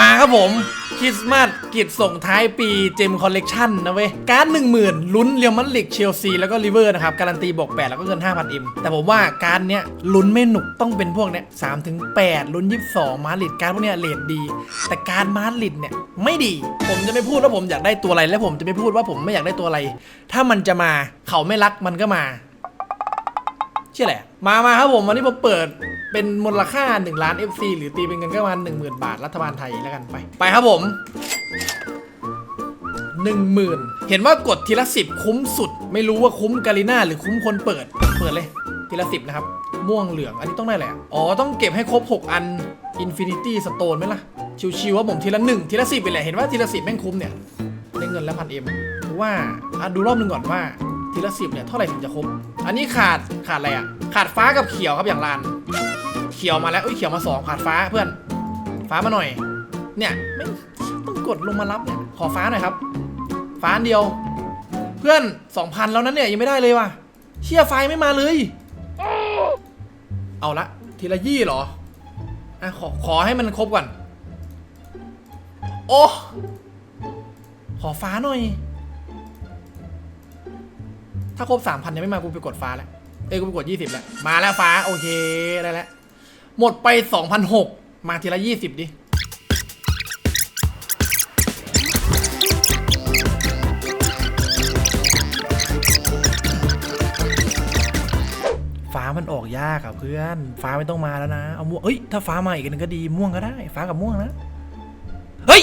มาครับผมคริสต์มาสกิจส่งท้ายปีเจมคอลเลกชันนะเว้ย การ์ดหนึ่งหมื่นลุ้นเรียวมันลิกเชลซี แล้วก็ลิเวอร์นะครับ การันตีบวก8แล้วก็เงิน5,000 m แต่ผมว่าการ์ดเนี้ยลุ้นไม่หนุกต้องเป็นพวกเนี้ยสามถึงแปดลุ้น22มาดริดการ์ดพวกเนี้ยเลทดี แต่การมาดริดเนี่ยไม่ดี ผมจะไม่พูดว่าผมอยากได้ตัวอะไร และผมจะไม่พูดว่าผมไม่อยากได้ตัวอะไร ถ้ามันจะมาเขาไม่รักมันก็มาเชื่อแหละมามาครับผมวันนี้ผมเปิด เป็นมูลค่า 1 ล้าน FC หรือตีเป็นเงินก็ประมาณ10,000 บาทรัฐบาลไทยแล้วกันไป ไปครับผม 10,000 เห็นว่ากดทีละ 10 คุ้มสุด ไม่รู้ว่าคุ้มกาลิน่าหรือคุ้มคนเปิด เปิดเลย ทีละ 10 นะครับ ม่วงเหลือง อันนี้ต้องได้แหละไรอะอ๋อ ต้องเก็บให้ครบ 6 อัน Infinity Stone ไหมล่ะ ชิวๆว่าผมทีละ 1 ทีละ 10ไปแหละเห็นว่าทีละ 10 แม่งคุ้มเนี่ยได้เงินแล้วพันเอ็มว่าอะดูรอบหนึ่งก่อนว่าทีละสิบเนี่ยเท่าไหร่ถึงจะครบ อันนี้ขาดขาดอะไรอะ ขาดฟ้ากับเขียวครับอย่างลาน เขียวมาแล้วเอ้ยเขียวมาสองขาดฟ้าเพื่อน ฟ้ามาหน่อย เนี่ยไม่ต้องกดลงมารับเนี่ยขอฟ้าหน่อยครับ ฟ้าเดียว เพื่อนสองพันแล้วนั้นเนี่ยยังไม่ได้เลยว่ะเชี่ยไฟไม่มาเลย เอาละทีละยี่หรออะขอขอให้มันครบก่อน โอ้ ขอฟ้าหน่อย ถ้าครบสามพันยังไม่มากูไปกดฟ้าแล้ว เอ้ยกูไปกดยี่สิบแล้ว มาแล้วฟ้า โอเค ได้แล้ว หมดไปสองพันหกมาทีละยี่สิบดิ ฟ้ามันออกยากอะเพื่อน ฟ้าไม่ต้องมาแล้วนะ เอาม่วงเอ้ย ถ้าฟ้ามาอีกอันนึงก็ดี ม่วงก็ได้ ฟ้ากับม่วงนะ เฮ้ย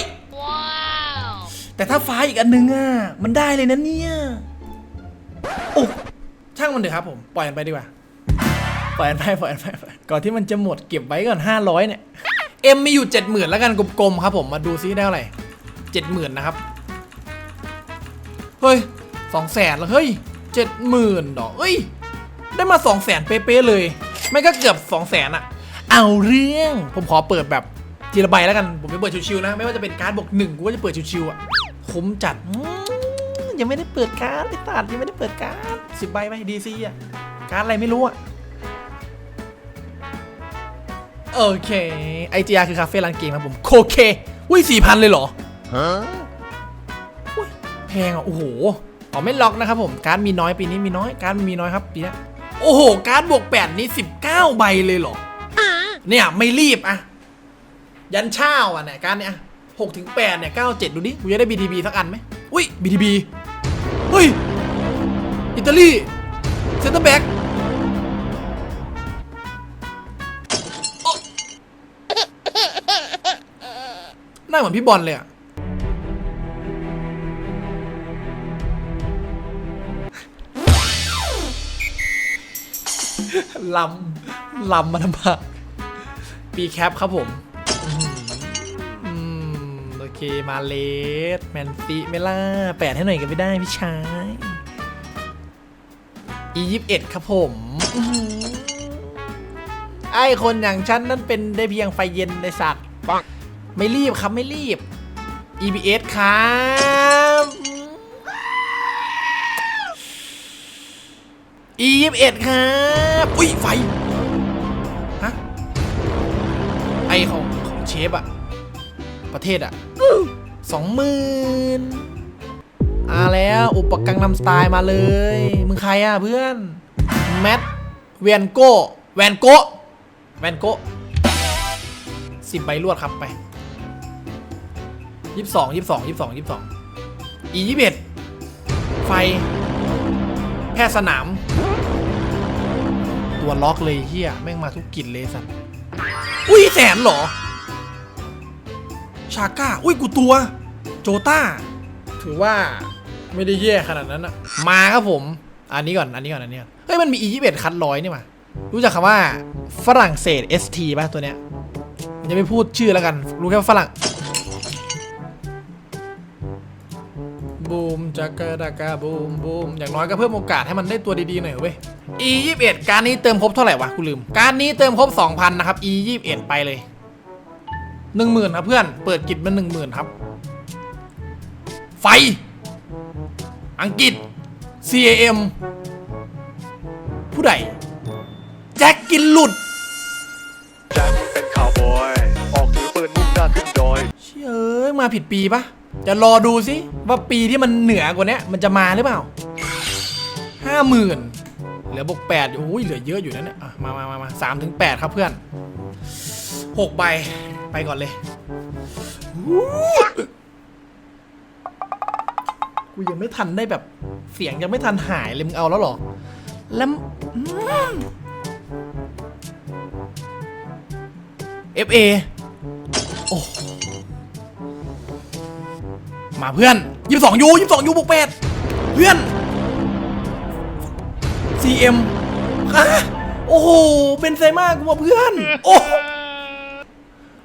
แต่ถ้าฟ้าอีกอันนึงอะมันได้เลยนะเนี่ยโอ้ช่างมันเถอะครับผม ปล่อยมันไปดีกว่า ปล่อยมันไป ปล่อยมันไป ก่อนที่มันจะหมดเก็บไว้ก่อน 500 เนี่ยเอ็มมีอยู่ 70,000แล้วกันกลมๆครับผมมาดูซิได้เท่าไหร่70,000 นะครับ เฮ้ยสองแสนแล้วเฮ้ยเจ็ดหมื่นดอกเอ้ย ได้มาสองแสนเป๊ะๆเลย ไม่ก็เกือบสองแสนอะเอาเรื่องผมขอเปิดแบบทีละใบแล้วกัน ผมจะเปิดชิวๆนะ ไม่ว่าจะเป็นการ์ดบวกหนึ่งกูก็จะเปิดชิวๆอะคุ้มจัดยังไม่ได้เปิดการ์ดไอ้ตัดยังไม่ได้เปิดการ์ดสิบใบไปดีซีอะการ์ดอะไรไม่รู้อะ โอเคไอจีอาคือคาเฟ่ร้านเกมครับผมโคเคอุ้ยสี่พันเลยเหรออุ๊ยแพงอะโอ้โหอ๋อไม่ล็อกนะครับผมการดมีน้อยปีนี้มีน้อยการดมีน้อยครับปีนี้โอ้โห การดบวกแปดนี้สิบเก้าใบเลยเหรอเนี่ยไม่รีบอะยันเช้าอะเนี่ยการดเนี่ยหกถึงแปดเนี่ยเก้าเจ็ดดูดิกูจะได้ BTB สักอันไหมอุ้ย BTB เฮ้ยอิตาลีเซนเตอร์แบ็กาเหมือนพี่บอลเลยอะลำลำมาทำไมปีแคปครับผมอืมอืมโอเคมาเลสแมนซีเมล่าแปดให้หน่อยก็ไม่ได้พี่ชายอียิปเอ็ดครับผมอื้อหือไอ้คนอย่างฉันนั่นเป็นได้เพียงไฟเย็นในสัตว์ ไม่รีบครับไม่รีบ EBS ครับอียิปเอ็ดครับ อุ้ยไฟ ฮะ ไอของของเชฟอะ ประเทศอะสองหมื่นอาแล้ว อุปกรณ์นำสไตล์มาเลย มึงใครอะเพื่อน แมทเวียนโกแวนโกแวนโกสิบใบรวดครับไป ยี่สิบสองยี่สิบสองยี่สิบสองยี่สิบสองอียี่สิบเอ็ดไฟ แพทย์สนาม ตัวล็อกเลยเฮียแม่งมาทุกกลิ่นเลยสัตว์อุ้ยแสนเหรอ ชาก้า อุ้ยกูตัว โจต้า ถือว่าไม่ได้แย่ขนาดนั้นอะมาครับผม อันนี้ก่อน อันนี้ก่อน อันนี้ก่อน เฮ้ย มันมี E21 คัดร้อยนี่มา รู้จักคำว่าฝรั่งเศส ST ป่ะตัวเนี้ย ยังไม่พูดชื่อแล้วกัน รู้แค่ว่าฝรั่ง บูมจักรดากาบูมบูมอย่างน้อยก็เพิ่มโอกาสให้มันได้ตัวดีๆหน่อยเว้ย e 2 1การนี้เติมครบเท่าไหร่วะกูลืม การนี้เติมครบ 2,000 นะครับ e 2 1ไปเลย 10,000ครับเพื่อนเปิดกิจมา10,000 ครับ ไฟ อังกฤษ CAM ผู้ใดแจ็คกินหลุดแจ็คเป็นข่าวบอย ออกถือปืนมุกกล้าขึ้นดอย เชื่อเอ้ยมาผิดปีปะ จะรอดูสิว่าปีที่มันเหนือกว่านี้มันจะมาหรือเปล่าห้าหมื่นเหลือบวกแปดอยู่อุ้ยเหลือเยอะอยู่นะเนี่ยมามามามาสามถึงแปดครับเพื่อนหกใบไปก่อนเลยกูยังไม่ทันได้แบบเสียงยังไม่ทันหายเลยมึงเอาแล้วหรอ แล้วอืม FA โอ้ มาเพื่อนยี่สองยูยี่สองยูบวกแปดเพื่อน CM ฮะโอ้โหเป็นไซมากว่าเพื่อน โอ้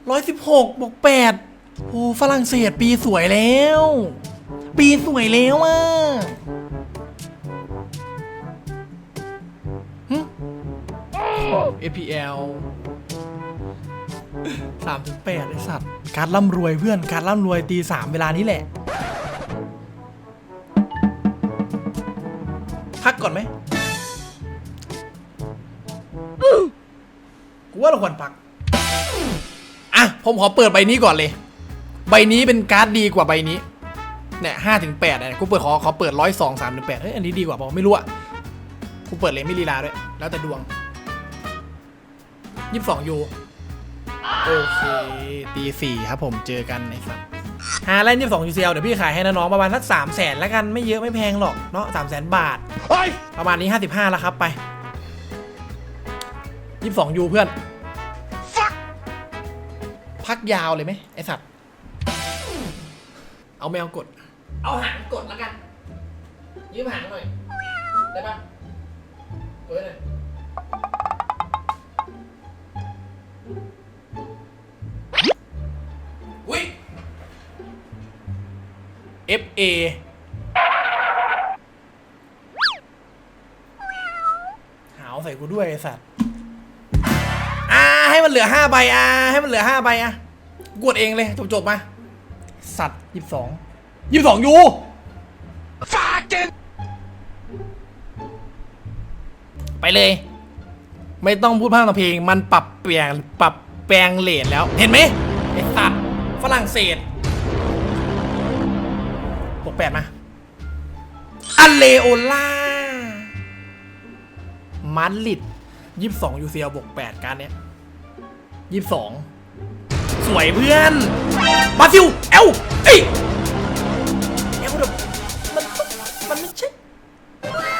ร้อยสิบหกบวกแปดโอ้ฝรั่งเศสปีสวยแล้ว ปีสวยแล้วอะหึ APL สามถึงแปดไอสัตว์ การร่ำรวยเพื่อน การร่ำรวยตีสามเวลานี้แหละ ควรพัก อะ ผมขอเปิดใบนี้ก่อนเลย ใบนี้เป็นการ์ดดีกว่าใบนี้ เนี่ยห้าถึงแปดเนี่ยกูเปิดขอขอเปิดร้อยสองสามถึงแปดเฮ้ย อันนี้ดีกว่าเปล่าไม่รู้อะกูเปิดเลยไม่ลีลาด้วย แล้วแต่ดวงยี่สิบสองยูโอเคตีสี่ครับผมเจอกันในสัตว์หาแลนยี่สองยูเซลเดี๋ยวพี่ขายให้นะน้องประมาณสักสามแสนแล้วกันไม่เยอะไม่แพงหรอกเนาะสามแสนบาทประมาณนี้ห้าสิบห้าแล้วครับไปยี่สองยูเพื่อน พักยาวเลยไหมไอสัตว์ เอาแมวกด เอาหางกดแล้วกัน ยืมหางหน่อย ได้ปะกดให้หน่อยอุ้ย FA หาวใส่กูด้วยไอ้สัตว์อ่าให้มัน เหลือห้าใบอ่าให้มันเหลือห้าใบอะกดเองเลยจบจบๆมาสัตว์ยี่สิบสองยี่สิบสองยูไปเลย ไม่ต้องพูดพร่ำทำเพลง มันปรับเปลี่ยนปรับแปลงเลทแล้ว เห็นไหมไอ้สัตว์ฝรั่งเศสบวกแปดมาอันเลโอล่ามาดริดยี่สิบสองยูซีบวกแปดการเนี้ย ยี่สิบสองสวยเพื่อนบาซิลเอลเอ้ยเอลเดมันมันไม่ใช่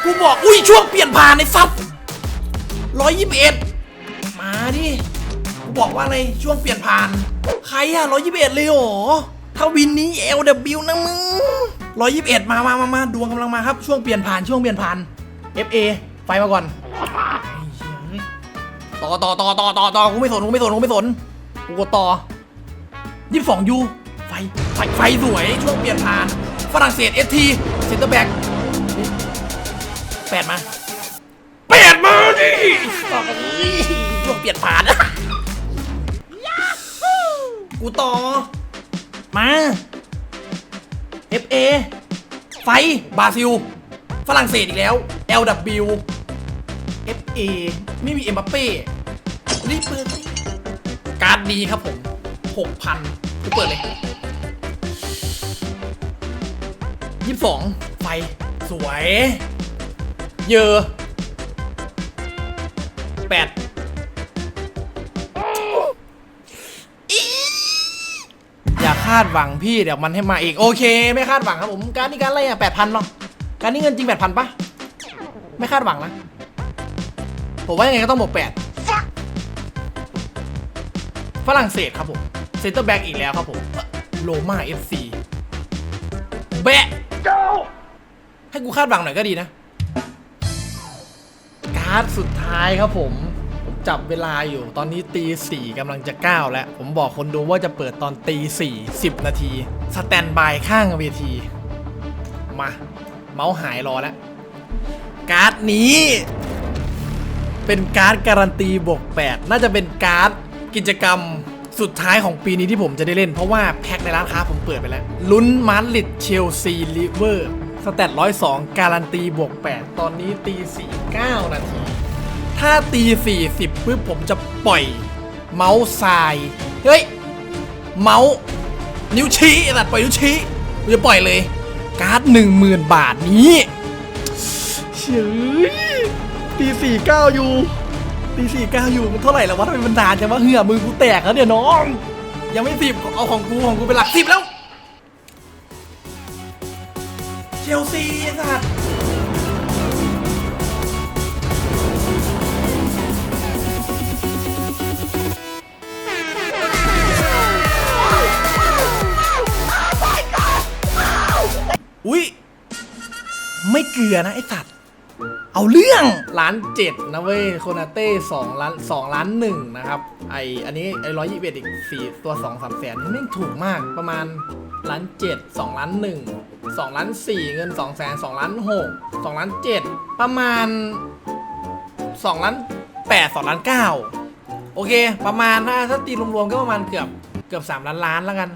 กูบอกอุ้ยช่วงเปลี่ยนผ่านในซับร้อยยี่สิบเอ็ดมาดิกูบอกว่าอะไรช่วงเปลี่ยนผ่าน ใครอะร้อยยี่สิบเอ็ดเลยหรอถ้าวินนี้ LW นะมึงร้อยยี่สิบเอ็ดมามามามาดวงกำลังมาครับช่วงเปลี่ยนผ่านช่วงเปลี่ยนผ่าน FA ไฟมาก่อน ต่อต่อต่อต่อต่อต่อกูไม่สนกูไม่สนกูไม่สนกูกดต่อยี่สิบสองยูไฟไฟไฟสวยช่วงเปลี่ยนผ่านฝรั่งเศสเอสทีเซนเตอร์แบ็กแปดมาแปดมาดิต่อกันดิช่วงเปลี่ยนผ่านอะกูต่อ มา FA ไฟบราซิล ฝรั่งเศสอีกแล้ว LW FA ไม่มีเอ็มบัปเป้รีบเปิดสิการ์ดดีครับผม 6,000กูเปิดเลย 22 ไฟ สวย เยอะแปดอย่าคาดหวังพี่เดี๋ยวมันให้มาอีก โอเค ไม่คาดหวังครับผม การนี้การอะไรอะแปดพันเนาะการนี้เงินจริงแปดพันปะไม่คาดหวังนะ ผมว่ายังไงก็ต้องบวกแปดฝรั่งเศสครับผมเซนเตอร์แบ็กอีกแล้วครับผมโลมาเอฟซีแบะให้กูคาดหวังหน่อยก็ดีนะ การ์ดสุดท้ายครับผมผมจับเวลาอยู่ตอนนี้ตีสี่กำลังจะก้าแล้ว ผมบอกคนดูว่าจะเปิดตอนตีสี่สิบนาที สแตนบายข้างเวที มา เมาส์หายรอแล้ว การ์ดนี้ เป็นการ์ดการันตีบวก8น่าจะเป็นการ์ดกิจกรรมสุดท้ายของปีนี้ที่ผมจะได้เล่น เพราะว่าแพ็คในร้านค้าผมเปิดไปแล้ว ลุ้นมาดริดเชลซีลิเวอร์สแตท102การันตีบวก 8 ตอนนี้ตี49นาที ถ้าตี40ปุ๊บผมจะปล่อย เมาส์ทราย เฮ้ย เมาส์นิ้วชี้ไอ้สัตว์ปล่อยนิ้วชี้กูจะปล่อยเลย การ์ดหนึ่งหมื่นบาทนี้เฉย ตีสี่เก้าอยู่ตีสี่เก้าอยู่มันเท่าไหร่แล้ววะทำไมมันนานจังวะเหือมือกูแตกแล้วเนี่ยน้อง ยังไม่สิบเอาของกูของกูเป็นหลักสิบแล้ว เชลซีไอ้สัตว์อุ้ยไม่เกลือนะไอ้สัตว์ เอาเรื่องล้านเจ็ดนะเว้ยโคนาเต้สองล้านสองล้านหนึ่งนะครับ ไออันนี้ไอร้อยยี่สิบเอ็ดอีกสี่ตัวสองสามแสนนี่แม่ถูกมากประมาณล้านเจ็ดสองล้านหนึ่งสองล้านสี่เงินสองแสนสองล้านหกสองล้านเจ็ดประมาณสองล้านแปดสองล้านเก้าโอเค ประมาณนะถ้าตีรวมๆก็ประมาณเกือบเกือบสามล้านล้านแล้วกัน